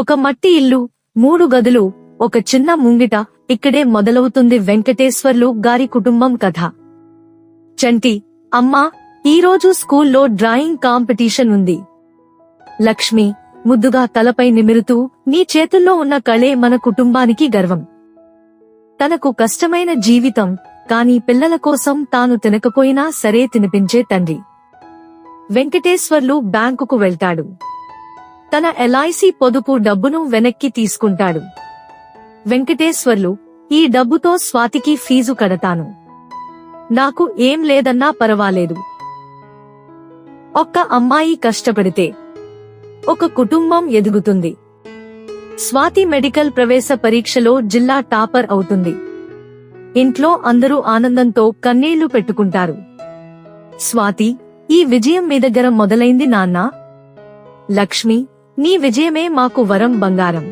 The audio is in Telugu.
ఒక మట్టి ఇల్లు మూడు గదులు ఒక చిన్న ముంగిట ఇక్కడే మొదలవుతుంది వెంకటేశ్వర్లు గారి కుటుంబం కథ. చంటి అమ్మా ఈరోజు స్కూల్లో డ్రాయింగ్ కాంపిటీషన్ ఉంది. లక్ష్మి ముద్దుగా తలపై నిమిరుతూ నీ చేతుల్లో ఉన్న కళే మన కుటుంబానికి గర్వం. తనకు కష్టమైన జీవితం కాని పిల్లల కోసం తాను తినకపోయినా సరే తినిపించే తండ్రి. వెంకటేశ్వర్లు బ్యాంకుకు వెళ్తాడు. తన ఎల్ఐసి పొదుపు డబ్బును వెనక్కి తీసుకుంటాడు. వెంకటేశ్వర్లు ఈ డబ్బుతో స్వాతికి ఫీజు కడతాను. నాకు ఏం లేదన్నా పర్వాలేదు. ఒక్క అమ్మాయి కష్టపడితే ఒక కుటుంబం ఎదుగుతుంది. స్వాతి మెడికల్ ప్రవేశ పరీక్షలో జిల్లా టాపర్ అవుతుంది. ఇంట్లో అందరూ ఆనందంతో కన్నీళ్ళు పెట్టుకుంటారు. స్వాతి ఈ విజయం మీ దగ్గర మొదలైంది నాన్నా? లక్ష్మి నీ విజయమే మాకు వరం బంగారం.